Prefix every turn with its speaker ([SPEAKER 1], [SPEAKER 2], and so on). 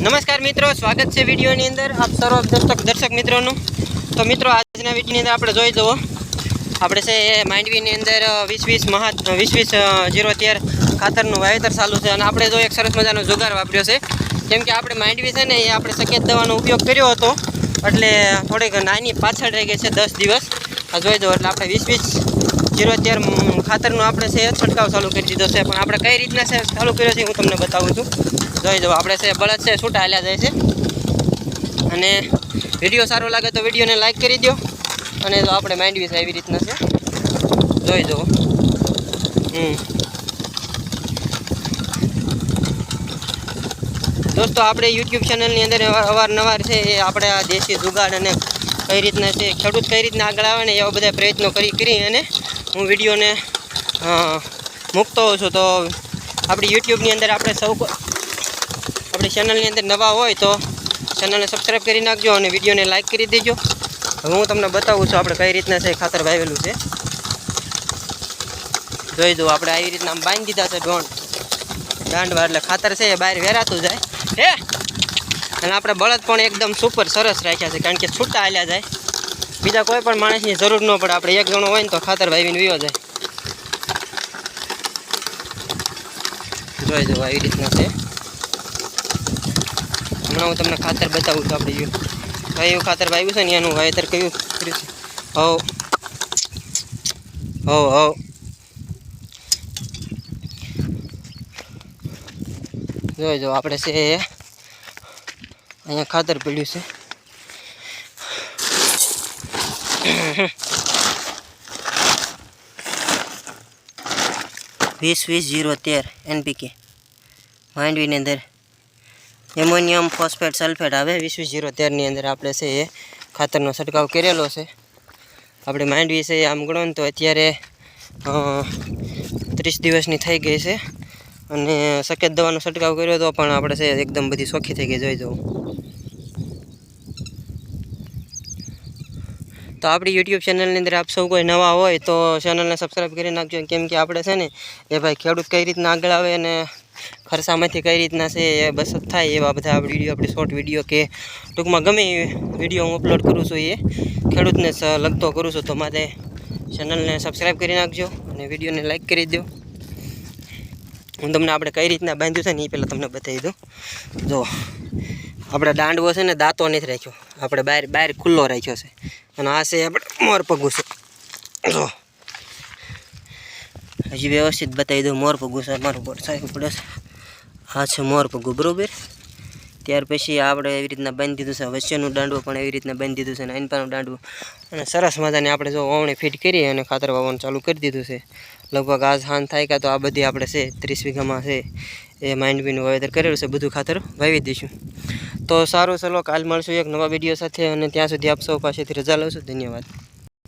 [SPEAKER 1] નમસ્કાર મિત્રો, સ્વાગત છે વિડીયોની અંદર. આપ સર્વ દર્શક દર્શક મિત્રોનું. તો મિત્રો, આજના વિડીયોની અંદર આપણે જોઈ જુઓ. આપણે છે એ માંડવીની અંદર વીસ વીસ મહા વીસ વીસ જીરો તેર ખાતરનું વાવેતર ચાલુ છે. અને આપણે જો એક સરસ મજાનો જુગાર વાપર્યો છે. કેમ કે આપણે માંડવી છે ને, એ આપણે સકેત દવાનો ઉપયોગ કર્યો હતો. એટલે થોડીક નાની પાછળ રહી ગઈ છે દસ દિવસ. જોઈ દો એટલે આપણે વીસ વીસ જીરો તેર ખાતરનું આપણે છે, છંટકાવ ચાલુ કરી દીધો છે. પણ આપણે કઈ રીતના છે, ચાલુ કર્યો છે હું તમને બતાવું છું. જોઈ દો આપણે છે, બળદ છે, છૂટા હાલ્યા જાય છે. અને વીડિયો સારો લાગે તો વિડીયોને લાઈક કરી દો અને તો આપણે માંડવી છે એવી રીતના છે. જોઈ દો હમ. દોસ્તો, આપણે યુટ્યુબ ચેનલની અંદર અવારનવાર છે, એ આપણે આ દેશી જુગાડ અને કઈ રીતના છે, ખેડૂત કઈ રીતના આગળ આવે ને એવા બધા પ્રયત્નો કરી કરી અને હું વિડીયોને મૂકતો હોઉં છું, તો આપણી યુટ્યુબની અંદર આપણે સૌ આપણી ચેનલની અંદર નવા હોય તો ચેનલને સબસ્ક્રાઈબ કરી નાખજો અને વિડીયોને લાઈક કરી દેજો. હવે હું તમને બતાવું છું આપણે કઈ રીતના છે ખાતર વાવેલું છે. જોઈ દો, આપણે આવી રીતના આમ બાંધી દીધા છે ડોણ દાંડવા એટલે ખાતર છે એ બહાર વેરાતું જાય. હે? અને આપણે બળદ પણ એકદમ સુપર સરસ રાખ્યા છે, કારણ કે છૂટા હાલ્યા જાય. બીજા કોઈ પણ માણસની જરૂર ન પડે. આપણે એક જણો હોય ને તો ખાતર વાવીને વિયો જાય. જોઈ દો આવી રીતના છે. હમણાં હું તમને ખાતર બતાવું છું આપણે યુ કયું ખાતર વાવ્યું છે ને, એનું વાવેતર કયું કર્યું છે. હવ. હવ હવ. જોઈ જો આપણે છે અહીંયા ખાતર પડ્યું છે. વીસ વીસ જીરો તેર, એનપીકે. માંડવીની અંદર એમોનિયમ ફોસ્ફેટ સલ્ફેટ આવે, વીસ વીસ જીરો તેરની અંદર આપણે છે એ ખાતરનો છંટકાવ કરેલો છે. આપણે માંડવી છે આમ ગણો ને તો અત્યારે ત્રીસ દિવસની થઈ ગઈ છે. અને સકેત દવાનો છંટકાવ કર્યો હતો પણ આપણે છે એકદમ બધી સોખી થઈ ગઈ જોઈ જવું તો આપણી યુટ્યુબ ચેનલની અંદર આપ સૌ કોઈ નવા હોય તો ચેનલને સબસ્ક્રાઈબ કરી નાખજો. કેમ કે આપણે છે ને એ ભાઈ ખેડૂત કઈ રીતના આગળ આવે અને ખર્ચામાંથી કઈ રીતના છે એ બચત થાય એવા બધા વીડિયો આપણે શોર્ટ વીડિયો કે ટૂંકમાં ગમે એ વીડિયો હું અપલોડ કરું છું એ ખેડૂતને લગતો કરું છું. તો મારે ચેનલને સબસ્ક્રાઈબ કરી નાખજો અને વિડીયોને લાઇક કરી દો હું તમને આપણે કઈ રીતના બાંધ્યું છે ને એ પહેલાં તમને બતાવી દઉં. જો, આપણે દાંડવો છે ને દાંતો નથી રાખ્યો. આપણે બહાર બહાર ખુલ્લો રાખ્યો છે. અને આ છે આપણે મોર પગું છે. જો. હજી વ્યવસ્થિત બતાવી દઉં, મોર પગું છે મારું બોટ સાહેબ પડે છે. આ છે મોર પગું, બરોબર? ત્યાર પછી આપણે એવી રીતના બાંધી દીધું છે, વચ્ચેનું દાંડવું પણ એવી રીતના બાંધી દીધું છે અને આઈનપાનું દાંડવું અને સરસ મજાની આપણે જો વાવણી ફિટ કરી અને ખાતર વાવવાનું ચાલુ કરી દીધું છે. લગભગ આ હાન થાય કાં તો આ બધી આપણે છે, ત્રીસ વીઘામાં છે, એ માંડવીનું વાવેતર કરેલું છે, બધું ખાતર વાવી દઈશું. તો સારું, ચલો કાલ મળશું એક નવા વીડિયો સાથે અને ત્યાં સુધી આપ સૌ પાસેથી રજા લઉં છું. ધન્યવાદ.